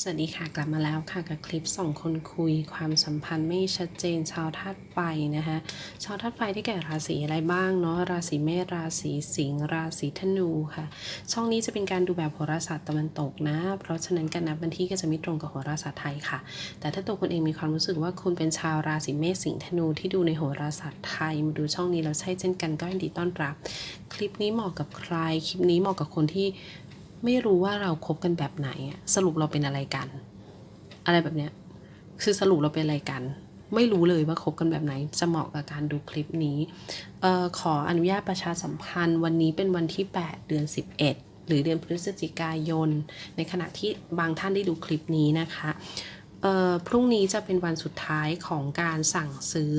สวัสดีค่ะกลับมาแล้วค่ะกับคลิปสองคนคุยความสัมพันธ์ไม่ชัดเจนชาวธาตุไฟนะคะชาวธาตุไฟที่แก่ราศีอะไรบ้างเนาะราศีเมษราศีสิงห์ราศีธนูค่ะ ช่องนี้จะเป็นการดูแบบโหราศาสตร์ตะวันตกนะ เพราะฉะนั้นการนับวันที่ก็จะไม่ตรงกับโหราศาสตร์ไทยค่ะ แต่ถ้าตัวคุณเองมีความรู้สึกว่าคุณเป็นชาวราศีเมษสิงห์ธนูที่ดูในโหราศาสตร์ไทยมาดูช่องนี้แล้วใช่เช่นกันก็ยินดีต้อนรับ คลิปนี้เหมาะกับใครคลิปนี้เหมาะกับคนที่ ไม่รู้ว่าเราคบกันแบบไหนอะสรุปเราเป็นอะไรกัน อะไรแบบเนี้ยคือสรุปเราเป็นอะไรกัน ไม่รู้เลยว่าคบกันแบบไหน จะเหมาะกับการดูคลิปนี้เออขออนุญาตประชาสัมพันธ์ วันนี้เป็นวันที่ 8 เดือน 11 หรือเดือนพฤศจิกายน ในขณะที่บางท่านได้ดูคลิปนี้นะคะพรุ่งนี้จะเป็นวันสุดท้ายของการสั่งซื้อ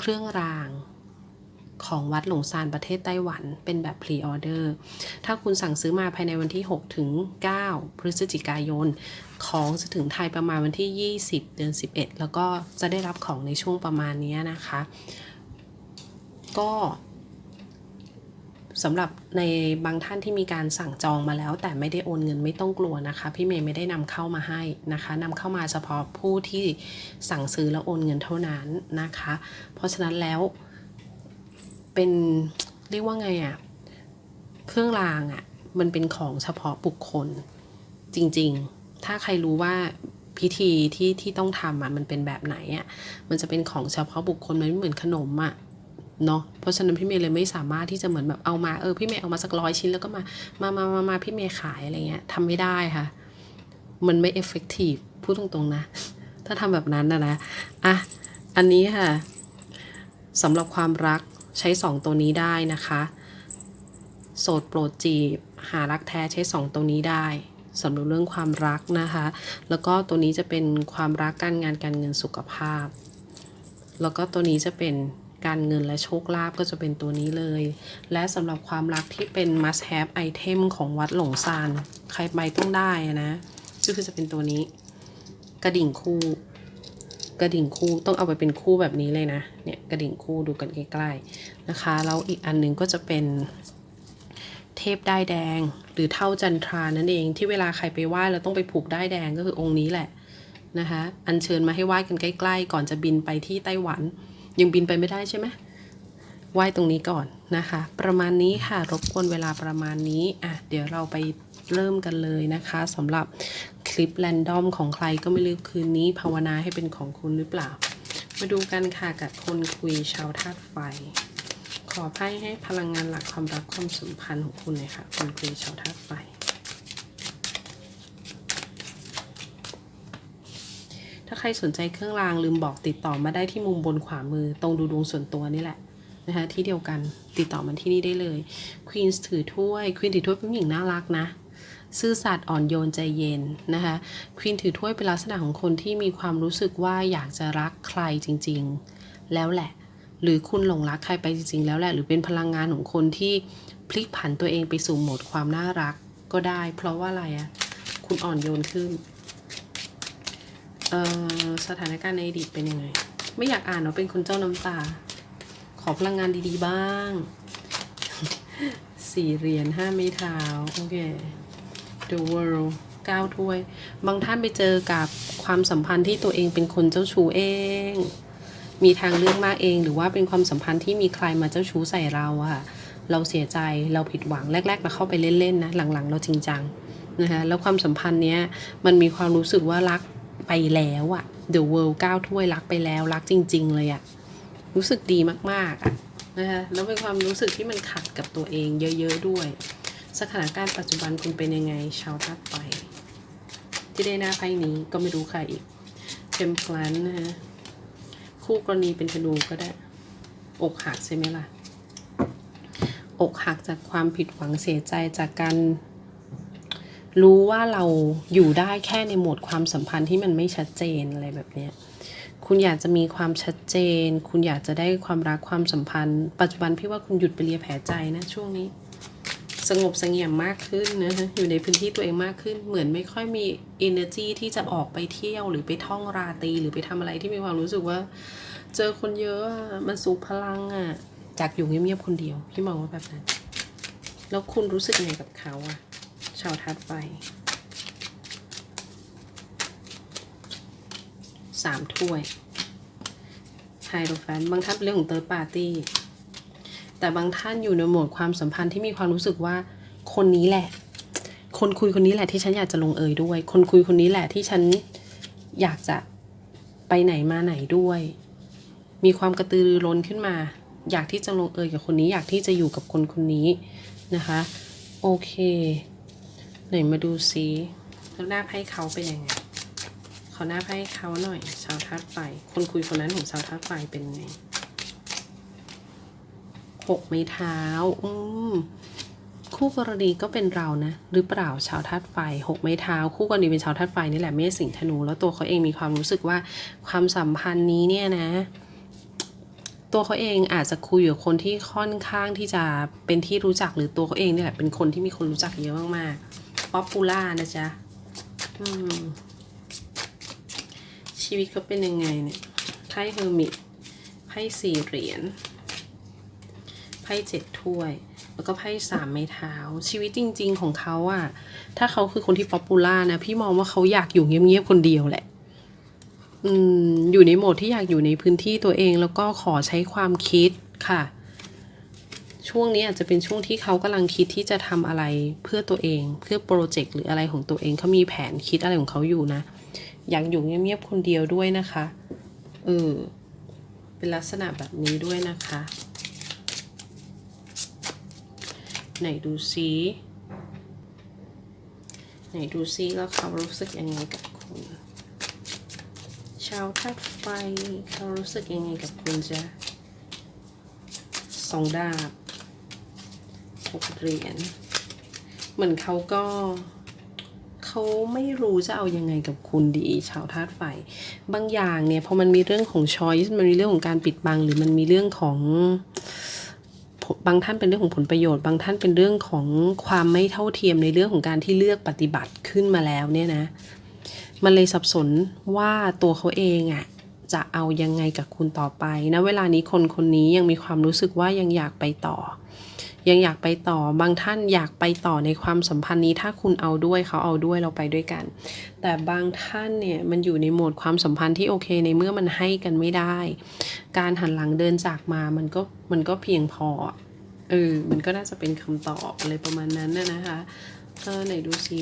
เครื่องราง ของวัดหลงซานประเทศไต้หวัน เป็นแบบพรีออเดอร์ ถ้าคุณสั่งซื้อมาภายในวันที่ 6 ถึง 9 พฤศจิกายน ของจะถึงไทยประมาณวันที่ 20 เดือน 11 แล้วก็จะได้รับของในช่วงประมาณนี้นะคะ ก็สำหรับในบางท่านที่มีการสั่งจองมาแล้ว แต่ไม่ได้โอนเงินไม่ต้องกลัวนะคะ พี่เมย์ไม่ได้นำเข้ามาให้นะคะนำเข้ามาเฉพาะผู้ที่สั่งซื้อแล้วโอนเงินเท่านั้นนะคะ เพราะฉะนั้นแล้ว เป็นเรียกว่าไงอะเครื่องรางอะมันเป็นของเฉพาะบุคคล จริงๆ ถ้าใครรู้ว่าพิธีที่ที่ต้องทำอะมันเป็นแบบไหนอะมันจะเป็นของเฉพาะบุคคลมันไม่เหมือนขนมอะเนาะเพราะฉะนั้นพี่เมย์เลยไม่สามารถที่จะเหมือนแบบเอามาเออพี่เมย์เอามาสักร้อยชิ้นแล้วก็มามามามามาพี่เมย์ขายอะไรเงี้ยทำไม่ได้ค่ะ มันไม่เอฟเฟกตีฟพูดตรงๆนะ ถ้าทำแบบนั้นนะนะอะอันนี้ค่ะสำหรับความรัก ใช้ 2 ตัวนี้ได้นะคะ โสดโปรดจีบ หารักแท้ใช้ 2 ตัวนี้ได้สำหรับเรื่องความรักนะคะ แล้วก็ตัวนี้จะเป็นความรักการงานการเงินสุขภาพ แล้วก็ตัวนี้จะเป็นการเงินและโชคลาภก็จะเป็นตัวนี้เลย และสำหรับความรักที่เป็น must have item ของวัดหลงซานใครไปต้องได้อะนะก็คือจะเป็นตัวนี้ กระดิ่งคู่ กระดิ่งคู่ต้องเอาไปเป็นคู่แบบนี้เลยนะเนี่ยกระดิ่งคู่ดูกันใกล้ๆนะคะแล้วอีกอันหนึงก็จะเป็นเทพได้แดงหรือเท่าจันทรานั่นเองที่เวลาใครไปไหว้เราต้องไปผูกได้แดงก็คือองค์นี้แหละนะคะอัญเชิญมาให้ไหว้กันใกล้ ๆ ก่อนจะบินไปที่ไต้หวัน ยังบินไปไม่ได้ใช่ไหมไหว้ตรงนี้ก่อนนะคะ ประมาณนี้ค่ะรบกวนเวลาประมาณนี้อะเดี๋ยวเราไป เริ่มกันเลยนะคะสำหรับคลิปแรนดอมของใครก็ไม่รู้คืนนี้ ภาวนาให้เป็นของคุณหรือเปล่า มาดูกันค่ะกับคนคุยชาวธาตุไฟ ขอไพ่ให้พลังงานหลักความรักความสัมพันธ์ของคุณหน่อยค่ะคนคุยชาวธาตุไฟถ้าใครสนใจเครื่องรางลืมบอกติดต่อมาได้ที่มุมบนขวามือ ตรงดูดวงส่วนตัวนี่แหละนะคะที่เดียวกันติดต่อมาที่นี่ได้เลยควีนถือถ้วยควีนถือถ้วยเป็นหญิงน่ารักนะ ซื่อสัตย์อ่อนโยนใจเย็นนะคะควีนถือถ้วยเป็นลักษณะของคนที่มีความรู้สึกว่าอยากจะรักใครจริง ๆ แล้วแหละ หรือคุณหลงรักใครไปจริง ๆ แล้วแหละ หรือเป็นพลังงานของคนที่พลิกผันตัวเองไปสู่โหมดความน่ารักก็ได้ เพราะว่าอะไรอะคุณอ่อนโยนขึ้นเอ่อสถานการณ์ในอดีตเป็นยังไง ไม่อยากอ่านเนาะเป็นคนเจ้าน้ำตา ขอพลังงานดีๆบ้างสี่เหรียญห้าไม้เท้า โอเค The World เก้าถ้วย บางท่านไปเจอกับความสัมพันธ์ที่ตัวเองเป็นคนเจ้าชู้เอง มีทางเลือกมากเอง หรือว่าเป็นความสัมพันธ์ที่มีใครมาเจ้าชู้ใส่เราอะค่ะ เราเสียใจ เราผิดหวัง แรกๆเราเข้าไปเล่นๆนะ หลังๆ เราจริงจังนะคะแล้วความสัมพันธ์เนี้ย มันมีความรู้สึกว่ารักไปแล้วอะ The World เก้าถ้วยรักไปแล้ว รักจริง ๆ เลยอะ รู้สึกดีมากๆอะนะคะแล้วเป็นความรู้สึกที่มันขัดกับตัวเองเยอะ ๆ ด้วย สถานการณ์ปัจจุบันคุณเป็นยังไง ชาวทัดไป ที่ได้หน้าไพ่นี้ก็ไม่รู้ใครอีกเทมพลันนะฮะคู่กรณีเป็นธนูก็ได้ อกหักใช่ไหมล่ะ อกหักจากความผิดหวังเสียใจจากการรู้ว่าเราอยู่ได้แค่ในโหมดความสัมพันธ์ที่มันไม่ชัดเจนอะไรแบบเนี้ย คุณอยากจะมีความชัดเจน คุณอยากจะได้ความรักความสัมพันธ์ ปัจจุบันพี่ว่าคุณหยุดไปเลียแผลใจนะช่วงนี้ สงบสงี่ยมมากขึ้นนะฮะอยู่ในพื้นที่ตัวเองมากขึ้น เหมือนไม่ค่อยมี energy ที่จะออกไปเที่ยวหรือไปท่องราตรีหรือไปทำอะไรที่มีความรู้สึกว่า เจอคนเยอะมันสูบพลังอะจากอยู่เงียบๆคนเดียวพี่มองว่าแบบนั้น แล้วคุณรู้สึกไงกับเขาอะชาวทัดไฟสามถ้วยไฮโดรแฟนบางท่านเป็นเรื่องของเติร์ปาร์ตี้ แต่บางท่านอยู่ในโหมดความสัมพันธ์ที่มีความรู้สึกว่าคนนี้แหละ คนคุยคนนี้แหละที่ฉันอยากจะลงเอยด้วย คนคุยคนนี้แหละที่ฉันอยากจะไปไหนมาไหนด้วย มีความกระตือรือร้นขึ้นมา อยากที่จะลงเอยกับคนนี้ อยากที่จะอยู่กับคนคนนี้นะคะ โอเคไหนมาดูซิแล้วหน้าไพ่เขาเป็นยังไงขอหน้าไพ่เขาหน่อยชาวทัดไฟคนคุยคนนั้นของชาวทัดไฟเป็นไง หกไม้เท้า อืมคู่กรณีก็เป็นเรานะหรือเปล่าชาวธาตุไฟหกไม้เท้า คู่กรณีเป็นชาวธาตุไฟนี่แหละเมษสิงห์ธนู แล้วตัวเขาเองมีความรู้สึกว่าความสัมพันธ์นี้เนี่ยนะ ตัวเขาเองอาจจะคุยกับคนที่ค่อนข้างที่จะเป็นที่รู้จักหรือตัวเขาเองนี่แหละเป็นคนที่มีคนรู้จักเยอะมากๆป๊อปปูล่านะจ๊ะชีวิตเขาเป็นยังไงเนี่ยไพ่เฮอร์มิตไพ่สี่เหรียญ พ่เจ็ดถ้วย แล้วก็ไพ่สามไม้เท้า ชีวิตจริง ๆ ของเขาอะถ้าเขาคือคนที่ป๊อปปูล่านะ พี่มองว่าเขาอยากอยู่เงียบๆคนเดียวแหละอืมอยู่ในโหมดที่อยากอยู่ในพื้นที่ตัวเองแล้วก็ขอใช้ความคิดค่ะ ช่วงนี้อาจจะเป็นช่วงที่เขากำลังคิดที่จะทำอะไรเพื่อตัวเอง เพื่อโปรเจกต์หรืออะไรของตัวเองเขามีแผนคิดอะไรของเขาอยู่นะ อยากอยู่เงียบๆคนเดียวด้วยนะคะเออเป็นลักษณะแบบนี้ด้วยนะคะ ไหนดูซิไหนดูซิแล้วเขารู้สึกยังไงกับคุณ ชาวธาตุไฟเขารู้สึกยังไงกับคุณจ๊ะสองดาบหกเหรียญเหมือนเขาก็เขาไม่รู้จะเอายังไงกับคุณดี ชาวธาตุไฟ บางอย่างเนี่ยพอมันมีเรื่องของ choice มันมีเรื่องของการปิดบัง หรือมันมีเรื่องของ บางท่านเป็นเรื่องของผลประโยชน์ บางท่านเป็นเรื่องของความไม่เท่าเทียมในเรื่องของการที่เลือกปฏิบัติขึ้นมาแล้วเนี่ยนะ มันเลยสับสนว่าตัวเขาเองอะ่ะจะเอายังไงกับคุณต่อไปนะเวลานี้คนคนนี้ยังมีความรู้สึกว่ายังอยากไปต่อ ยังอยากไปต่อบางท่านอยากไปต่อในความสัมพันธ์นี้ ถ้าคุณเอาด้วยเขาเอาด้วยเราไปด้วยกัน แต่บางท่านเนี่ยมันอยู่ในโหมดความสัมพันธ์ที่โอเคในเมื่อมันให้กันไม่ได้ การหันหลังเดินจากมามันก็มันก็เพียงพอ เออ มันก็น่าจะเป็นคำตอบอะไรประมาณนั้นน่ะนะคะเออไหนดูซิ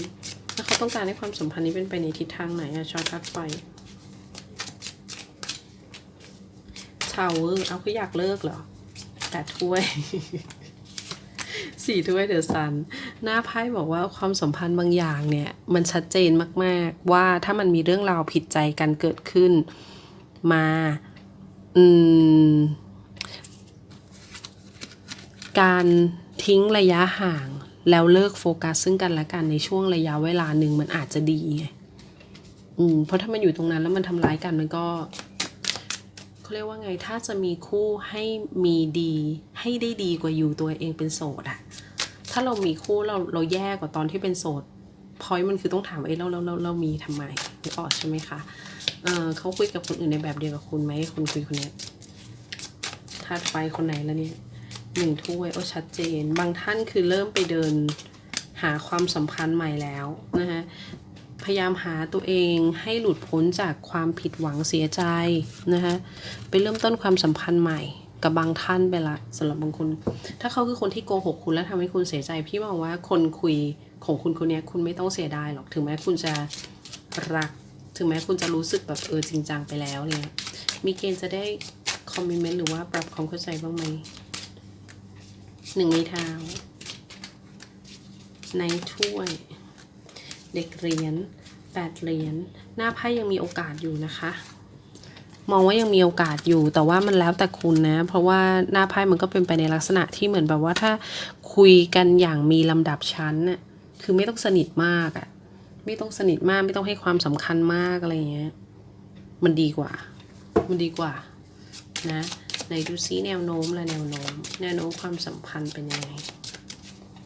แล้วเขาต้องการให้ความสัมพันธ์นี้เป็นไปในทิศทางไหนอะชอทัดไฟชาวเวอร์เอาคืออยากเลิกเหรอแต่ถ้วยสี่ถ้วยเดอะซัน หน้าไพ่บอกว่าความสัมพันธ์บางอย่างเนี่ย มันชัดเจนมากๆ ว่าถ้ามันมีเรื่องราวผิดใจกันเกิดขึ้นมา อืม การทิ้งระยะห่าง แล้วเลิกโฟกัสซึ่งกันและกันในช่วงระยะเวลาหนึ่งมันอาจจะดีอืมเพราะถ้ามันอยู่ตรงนั้นแล้วมันทำร้ายกันมันก็เขาเรียกว่าไงถ้าจะมีคู่ให้มีดีให้ได้ดีกว่าอยู่ตัวเองเป็นโสดอะถ้าเรามีคู่เราเราแย่กว่าตอนที่เป็นโสดพอยมันคือต้องถามว่าเอ้เราเราเราเรามีทำไมนึกออกใช่ไหมคะเออเขาคุยกับคนอื่นในแบบเดียวกับคุณไหมคนคุยคนนี้ยธาไฟคนไหนแล้วเนี่ย หนึ่งถ้วยโอ้ชัดเจน บางท่านคือเริ่มไปเดินหาความสัมพันธ์ใหม่แล้วนะคะพยายามหาตัวเองให้หลุดพ้นจากความผิดหวังเสียใจนะคะไปเริ่มต้นความสัมพันธ์ใหม่กับบางท่านไปละสำหรับบางคน ถ้าเขาคือคนที่โกหกคุณแล้วทำให้คุณเสียใจ พี่มองว่าคนคุยของคุณคนนี้คุณไม่ต้องเสียดายหรอกถึงแม้คุณจะรัก ถึงแม้คุณจะรู้สึกแบบเออจริงจังไปแล้วเนี่ยมีเกณฑ์จะได้คอมมิเมนต์หรือว่าปรับความเข้าใจบ้างไหม หนึ่งในเท้า ในถ้วย เด็กเหรียญแปดเหรียญหน้าไพ่ยังมีโอกาสอยู่นะคะ มองว่ายังมีโอกาสอยู่ แต่ว่ามันแล้วแต่คุณนะ เพราะว่าหน้าไพ่มันก็เป็นไปในลักษณะที่เหมือนแบบว่าถ้าคุยกันอย่างมีลำดับชั้นน่ะคือไม่ต้องสนิทมากอะไม่ต้องสนิทมากไม่ต้องให้ความสำคัญมากอะไรเงี้ยมันดีกว่า มันดีกว่านะ ไหนดูซิแนวโน้มและแนวโน้ม แนวโน้มความสัมพันธ์เป็นยังไง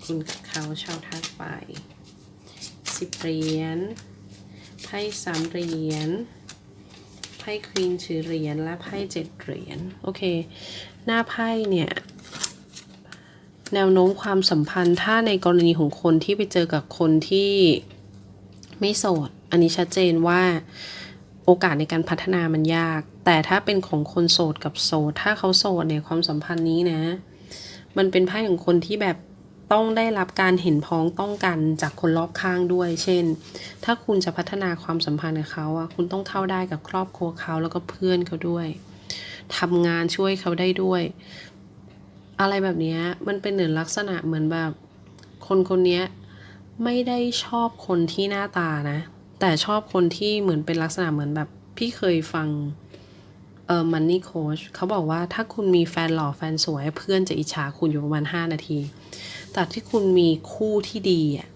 คุณกับเขาชาวธาตุไฟสิบเหรียญไพ่สามเหรียญไพ่ควีนถือเหรียญและไพ่เจ็ดเหรียญโอเค หน้าไพ่เนี่ยแนวโน้มความสัมพันธ์ถ้าในกรณีของคนที่ไปเจอกับคนที่ไม่โสด อันนี้ชัดเจนว่า โอกาสในการพัฒนามันยาก แต่ถ้าเป็นของคนโสดกับโสด ถ้าเขาโสดเนี่ยความสัมพันธ์นี้นะ มันเป็นไพ่ของคนที่แบบต้องได้รับการเห็นพ้องต้องกันจากคนรอบข้างด้วย เช่น ถ้าคุณจะพัฒนาความสัมพันธ์กับเขาอะคุณต้องเข้าได้กับครอบครัวเขาแล้วก็เพื่อนเขาด้วยทำงานช่วยเขาได้ด้วย อะไรแบบนี้มันเป็นเหมือนลักษณะเหมือนแบบ คนคนนี้ไม่ได้ชอบคนที่หน้าตานะ แต่ชอบคนที่เหมือนเป็นลักษณะเหมือนแบบพี่เคยฟังเออมันนี่โค้ชเขาบอกว่าถ้าคุณมีแฟนหล่อแฟนสวยเพื่อนจะอิจฉาคุณอยู่ประมาณ 5 นาที แต่ที่คุณมีคู่ที่ดีอะ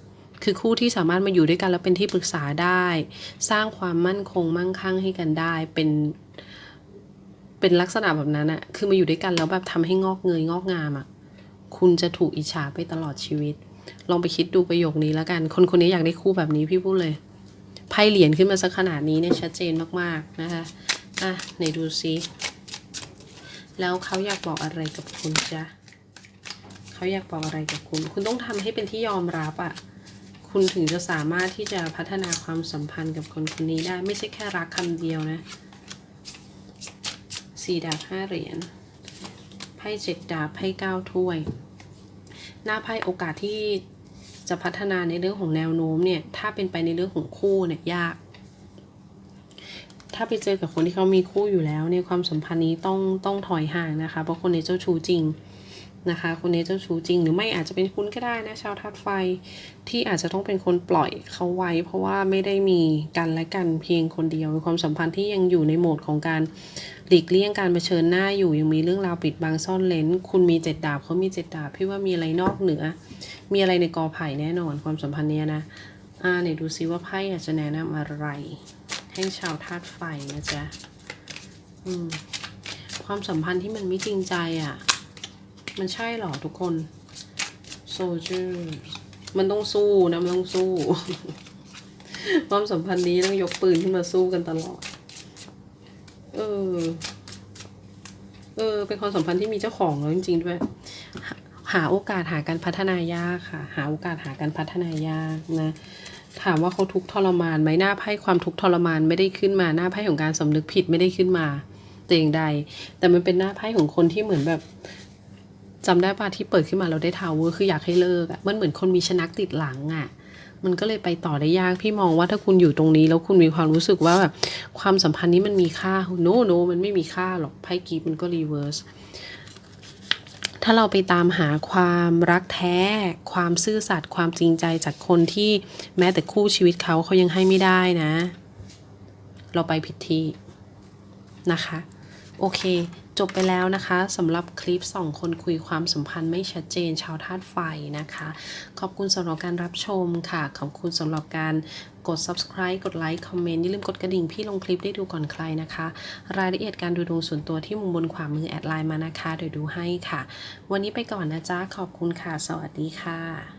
คือคู่ที่สามารถมาอยู่ด้วยกันแล้วเป็นที่ปรึกษาได้ สร้างความมั่นคงมั่งคั่งให้กันได้เป็นเป็นลักษณะแบบนั้นอะคือมาอยู่ด้วยกันแล้วแบบทำให้งอกเงยงอกงามอะคุณจะถูกอิจฉาไปตลอดชีวิต ลองไปคิดดูประโยคนี้แล้วกัน คนคนนี้อยากได้คู่แบบนี้พี่พูดเลย ไพ่เหรียญขึ้นมาสักขนาดนี้เนี่ยชัดเจนมากๆนะคะอะไหนดูซิแล้วเขาอยากบอกอะไรกับคุณจ๊ะเขาอยากบอกอะไรกับคุณ คุณต้องทำให้เป็นที่ยอมรับอะ่ะคุณถึงจะสามารถที่จะพัฒนาความสัมพันธ์กับคนคนนี้ได้ไม่ใช่แค่รักคำเดียวนะสี่ดาบห้าเหรียญไพ่เจ็ดดาบไพ่เก้าถ้วย หน้าไพ่โอกาสที่ จะพัฒนาในเรื่องของแนวโน้มเนี่ย ถ้าเป็นไปในเรื่องของคู่เนี่ยยาก ถ้าไปเจอกับคนที่เขามีคู่อยู่แล้วเนี่ยความสัมพันธ์นี้ต้องต้องถอยห่างนะคะ เพราะคนในเจ้าชู้จริง นะคะ คนนี้เจ้าชู้จริง หรือไม่อาจจะเป็นคุณก็ได้นะชาวธาตุไฟ ที่อาจจะต้องเป็นคนปล่อยเขาไว้ เพราะว่าไม่ได้มีกันและกันเพียงคนเดียวเป็นความสัมพันธ์ที่ยังอยู่ในโหมดของการหลีกเลี่ยงการเผชิญหน้าอยู่ยังมีเรื่องราวปิดบังซ่อนเลนคุณมีเจ็ดดาบเขามีเจ็ดดาบพี่ว่ามีอะไรนอกเหนือ มีอะไรในกอไผ่แน่นอนความสัมพันธ์เนี้ยนะอ่าไหนดูซิว่าไพ่อยากจะแนะนำอะไร ให้ชาวธาตุไฟนะจ๊ะอืมความสัมพันธ์ที่มันไม่จริงใจอะ่ะ มันใช่หรอทุกคน soldier มันต้องสู้นะ มันต้องสู้ ความสัมพันธ์นี้ต้องยกปืนขึ้นมาสู้กันตลอด เออ เออ เป็นความสัมพันธ์ที่มีเจ้าของแล้วจริง ๆ ด้วย หาโอกาสหาการพัฒนายากค่ะ หาโอกาสหาการพัฒนายากนะถามว่าเขาทุกทรมานไหมหน้าไพ่ความทุกข์ทรมานไม่ได้ขึ้นมาหน้าไพ่ของการสำนึกผิดไม่ได้ขึ้นมาแต่อย่างใด แต่มันเป็นหน้าไพ่ของคนที่เหมือนแบบ จำได้ป่ะที่เปิดขึ้นมาเราได้ทาวเวอร์คืออยากให้เลิกอะ่ะมันเหมือนคนมีชนักติดหลังอะ่ะมันก็เลยไปต่อได้ยากพี่มองว่าถ้าคุณอยู่ตรงนี้ แล้วคุณมีความรู้สึกว่าแบบความสัมพันธ์นี้มันมีค่าโนโนมันไม่มีค่าหรอกไพ่กีบมันก็รีเวิร์สถ้าเราไปตามหาความรักแท้ ความซื่อสัตย์ความจริงใจจากคนที่แม้แต่คู่ชีวิตเขาเขายังให้ไม่ได้นะ เราไปผิดที่นะคะ โอเค จบไปแล้วนะคะสำหรับคลิปสองคนคุยความสัมพันธ์ไม่ชัดเจนชาวธาตุไฟนะคะ ขอบคุณสำหรับการรับชมค่ะ ขอบคุณสำหรับการกด subscribe กดไลค์คอมเมนต์อย่าลืมกดกระดิ่งพี่ลงคลิปได้ดูก่อนใครนะคะ รายละเอียดการดูดวงส่วนตัวที่มุมบนขวามือแอดไลน์มานะคะ เดี๋ยวดูให้ค่ะ วันนี้ไปก่อนนะจ๊ะขอบคุณค่ะ สวัสดีค่ะ